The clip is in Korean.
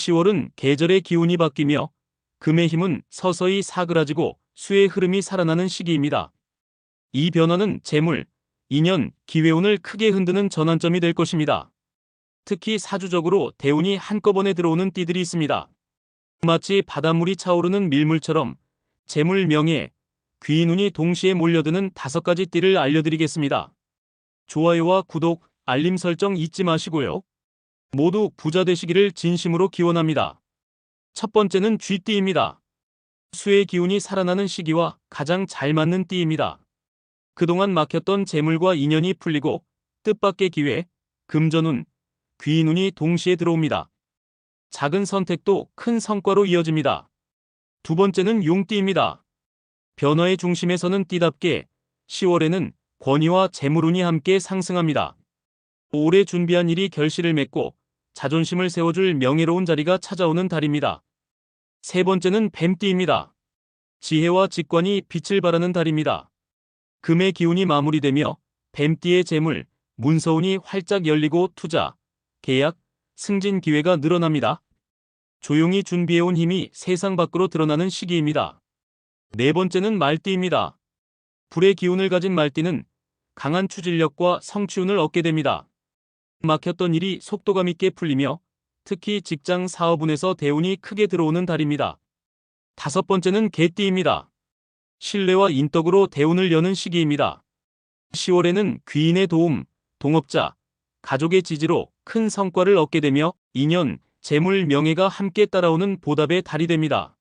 10월은 계절의 기운이 바뀌며 금의 힘은 서서히 사그라지고 수의 흐름이 살아나는 시기입니다. 이 변화는 재물, 인연, 기회운을 크게 흔드는 전환점이 될 것입니다. 특히 사주적으로 대운이 한꺼번에 들어오는 띠들이 있습니다. 마치 바닷물이 차오르는 밀물처럼 재물, 명예, 귀인운이 동시에 몰려드는 다섯 가지 띠를 알려드리겠습니다. 좋아요와 구독, 알림 설정 잊지 마시고요. 모두 부자 되시기를 진심으로 기원합니다. 첫 번째는 쥐띠입니다. 수의 기운이 살아나는 시기와 가장 잘 맞는 띠입니다. 그동안 막혔던 재물과 인연이 풀리고 뜻밖의 기회, 금전운, 귀인운이 동시에 들어옵니다. 작은 선택도 큰 성과로 이어집니다. 두 번째는 용띠입니다. 변화의 중심에 서는 띠답게 10월에는 권위와 재물운이 함께 상승합니다. 오래 준비한 일이 결실을 맺고 자존심을 세워줄 명예로운 자리가 찾아오는 달입니다. 세 번째는 뱀띠입니다. 지혜와 직관이 빛을 발하는 달입니다. 금의 기운이 마무리되며 뱀띠의 재물, 문서운이 활짝 열리고 투자, 계약, 승진 기회가 늘어납니다. 조용히 준비해온 힘이 세상 밖으로 드러나는 시기입니다. 네 번째는 말띠입니다. 불의 기운을 가진 말띠는 강한 추진력과 성취운을 얻게 됩니다. 막혔던 일이 속도감 있게 풀리며 특히 직장 사업운에서 대운이 크게 들어오는 달입니다. 다섯 번째는 개띠입니다. 신뢰와 인덕으로 대운을 여는 시기입니다. 10월에는 귀인의 도움, 동업자, 가족의 지지로 큰 성과를 얻게 되며 인연, 재물, 명예가 함께 따라오는 보답의 달이 됩니다.